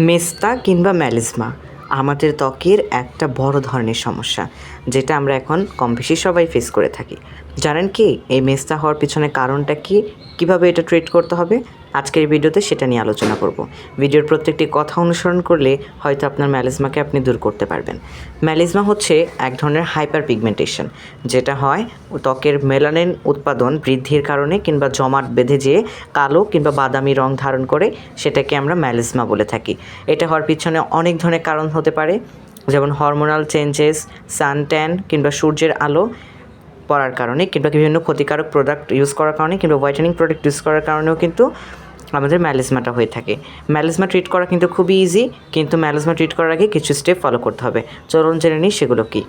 মেস্তা কিংবা ম্যালিজমা আমাদের ত্বকের একটা বড় ধরনের সমস্যা, যেটা আমরা এখন কম বেশি সবাই ফেস করে থাকি। জানেন কি, এই মেস্তা হওয়ার পিছনে কারণটা কি? কীভাবে এটা ট্রিট করতে হবে? আজকের ভিডিওতে সেটা নিয়ে আলোচনা করব। ভিডিওর প্রত্যেকটি কথা অনুসরণ করলে হয়তো আপনার ম্যালিজমাকে আপনি দূর করতে পারবেন। ম্যালিজমা হচ্ছে এক ধরনের হাইপার পিগমেন্টেশন যেটা হয় ত্বকের মেলানিন উৎপাদন বৃদ্ধির কারণে কিংবা জমাট বেঁধে যেয়ে কালো কিংবা বাদামি রং ধারণ করে সেটাকে আমরা ম্যালিজমা বলে থাকি। এটা হওয়ার পিছনে অনেক ধরনের কারণ হতে পারে, যেমন হরমোনাল চেঞ্জেস সানট্যান কিংবা সূর্যের আলো পড়ার কারণে কিংবা বিভিন্ন ক্ষতিকারক প্রোডাক্ট ইউজ করার কারণে কিংবা হোয়াইটেনিং প্রোডাক্ট ইউজ করার কারণেও কিন্তু আমাদের ম্যালেজমাটা হয়ে থাকে। ম্যালেজমা ট্রিট করা কিন্তু খুবই ইজি কিন্তু ম্যালেজমা ট্রিট করার আগে কিছু স্টেপ ফলো করতে হবে। চলুন জেনে নিই সেগুলো কী।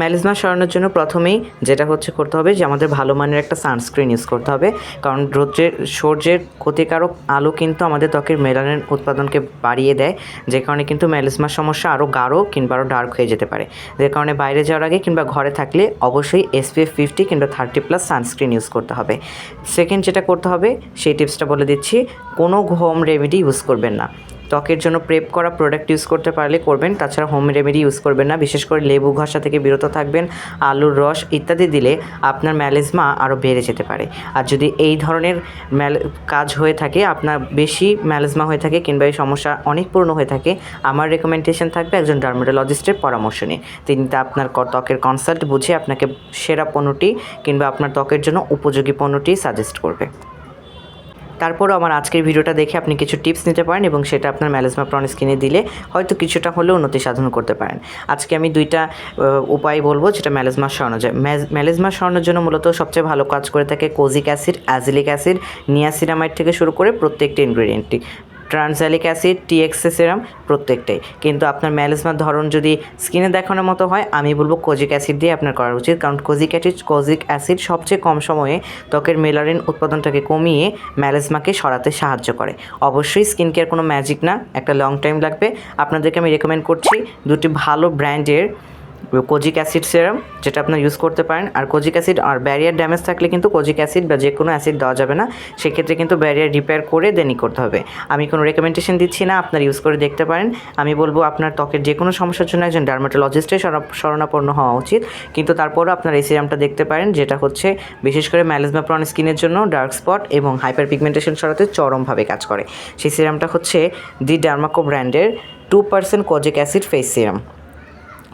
ম্যালিজমা সরানোর জন্য প্রথমেই যেটা হচ্ছে করতে হবে যে আমাদের ভালো মানের একটা সানস্ক্রিন ইউজ করতে হবে। কারণ রৌদ্রের, সূর্যের ক্ষতিকারক আলো কিন্তু আমাদের ত্বকের মেলানের উৎপাদনকে বাড়িয়ে দেয়, যে কারণে কিন্তু ম্যালিজমার সমস্যা আরও গাঢ় কিংবা আরও ডার্ক হয়ে যেতে পারে। যে কারণে বাইরে যাওয়ার আগে কিংবা ঘরে থাকলে অবশ্যই এসপিএফ ফিফটি কিংবা থার্টি প্লাস সানস্ক্রিন ইউজ করতে হবে। সেকেন্ড যেটা করতে হবে, সেই টিপসটা বলে দিচ্ছি, কোনো হোম রেমেডি ইউজ করবেন না। ত্বকের জন্য প্রেপ করা প্রোডাক্ট ইউজ করতে পারলে করবেন, তাছাড়া হোম রেমেডি ইউজ করবেন না। বিশেষ করে লেবু ঘষা থেকে বিরত থাকবেন, আলুর রস ইত্যাদি দিলে আপনার ম্যালেজমা আরও বেড়ে যেতে পারে। আর যদি এই ধরনের ম্যাল কাজ হয়ে থাকে, আপনার বেশি ম্যালেজমা হয়ে থাকে কিংবা এই সমস্যা অনেক পূর্ণ হয়ে থাকে, আমার রেকমেন্ডেশন থাকবে একজন ডার্মাটোলজিস্টের পরামর্শ নিয়ে। তিনি তা আপনার ত্বকের কনসাল্ট বুঝে আপনাকে সেরা পণ্যটি কিংবা আপনার ত্বকের জন্য উপযোগী পণ্যটি সাজেস্ট করবে। তারপরও আমার আজকের ভিডিওটা দেখে আপনি কিছু টিপস নিতে পারেন এবং সেটা আপনার ম্যালেজমা প্রন স্কিনে দিলে হয়তো কিছুটা হলেও উন্নতি সাধন করতে পারেন। আজকে আমি দুইটা উপায় বলব যেটা ম্যালেজমা সরানো যায়। ম্যালেজমা সরানোর জন্য মূলত সবচেয়ে ভালো কাজ করে থাকে kojic acid azelaic acid niacinamide থেকে শুরু করে প্রত্যেকটি ইনগ্রেডিয়েন্টটি ট্রান্সঅ্যালিক অ্যাসিড টিএক্সে সেরাম প্রত্যেকটাই। কিন্তু আপনার ম্যালেজমার ধরন যদি স্কিনে দেখানোর মতো হয়, আমি বলব কোজিক অ্যাসিড দিয়ে আপনার করা উচিত। কারণ কোজিক অ্যাসিড কোজিক অ্যাসিড সবচেয়ে কম সময়ে ত্বকের মেলারিন উৎপাদনটাকে কমিয়ে ম্যালেজমাকে সরাতে সাহায্য করে। অবশ্যই স্কিন কেয়ার কোনো ম্যাজিক না, একটা লং টাইম লাগবে। আপনাদেরকে আমি রেকমেন্ড করছি দুটি ভালো ব্র্যান্ডের কোজিক অ্যাসিড সেরাম, যেটা আপনার ইউজ করতে পারেন। আর কোজিক অ্যাসিড আর ব্যারিয়ার ড্যামেজ থাকলে কিন্তু কোজিক অ্যাসিড বা যে কোনো অ্যাসিড দেওয়া যাবে না। সেক্ষেত্রে কিন্তু ব্যারিয়ার রিপেয়ার করে দেনই করতে হবে। আমি কোনো রেকমেন্ডেশন দিচ্ছি না, আপনার ইউজ করে দেখতে পারেন। আমি বলব আপনার ত্বকের যে কোনো সমস্যার জন্য একজন ডার্মাটোলজিস্টের শরণাপন্ন হওয়া উচিত। কিন্তু তারপরও আপনার এই সিরামটা দেখতে পারেন, যেটা হচ্ছে বিশেষ করে ম্যালেজমা প্রন স্কিনের জন্য ডার্ক স্পট এবং হাইপার পিগমেন্টেশন সরাতে চরমভাবে কাজ করে। সেই সিরামটা হচ্ছে দি ডার্মাকো ব্র্যান্ডের two percent kojic acid face serum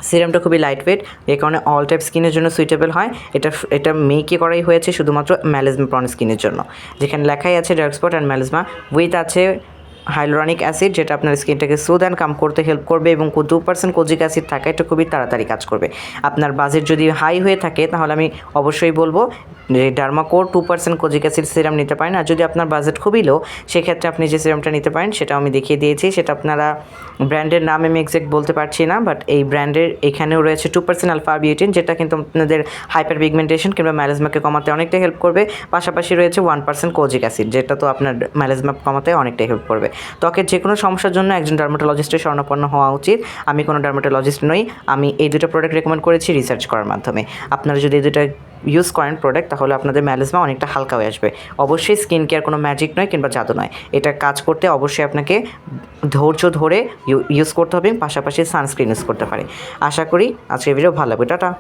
সিরামটা খুবই লাইট ওয়েট এ কারণে অল টাইপ স্কিনের জন্য সুইটেবল হয়। এটা এটা মেয়েকে করাই হয়েছে শুধুমাত্র ম্যালেজমা প্রন স্কিনের জন্য। যেখানে লেখাই আছে dark spot and melasma with আছে হাইলোরনিক অ্যাসিড যেটা আপনার স্কিনটাকে সুদ অ্যান্ড কাম করতে হেল্প করবে এবং দু পার্সেন্ট কোজিক অ্যাসিড থাকে এটা খুবই তাড়াতাড়ি কাজ করবে। আপনার বাজেট যদি হাই হয়ে থাকে, তাহলে আমি অবশ্যই বলব যে ডার্মাকোর two percent kojic acid serum নিতে পারেন। আর যদি আপনার বাজেট খুবই লো সেক্ষেত্রে আপনি যে সিরামটা নিতে পারেন, সেটাও আমি দেখিয়ে দিয়েছি। সেটা আপনারা ব্র্যান্ডের নাম আমি এক্সাক্ট বলতে পারছি না বাট এই ব্র্যান্ডের এখানেও রয়েছে টু পার্সেন্ট আলফা বিউটিন যেটা কিন্তু আপনাদের হাইপার পিগমেন্টেশন কিংবা ম্যালেজমাকে কমাতে অনেকটা হেল্প করবে। পাশাপাশি রয়েছে ওয়ান পার্সেন্ট কোজিক অ্যাসিড যেটা তো আপনার ম্যালেজমা কমাতে অনেকটাই হেল্প করবে। ত্বকের যে কোনো সমস্যার জন্য একজন ডার্মাটোলজিস্টের শরণাপন্ন হওয়া উচিত। আমি কোনো ডার্মাটোলজিস্ট নই। আমি এই দুটো প্রোডাক্ট রেকমেন্ড করেছি রিসার্চ করার মাধ্যমে। আপনারা যদি এই দুটো ইউজ করেন প্রোডাক্ট তাহলে আপনাদের ম্যালেজমা অনেকটা হালকা হয়ে আসবে। অবশ্যই স্কিন কেয়ার কোনো ম্যাজিক নয় কিংবা জাদু নয়। এটা কাজ করতে অবশ্যই আপনাকে ধৈর্য ধরে ইউজ করতে হবে। পাশাপাশি সানস্ক্রিন ইউজ করতে পারে। আশা করি আজকের ভিডিও ভালো লাগবে। টাটা!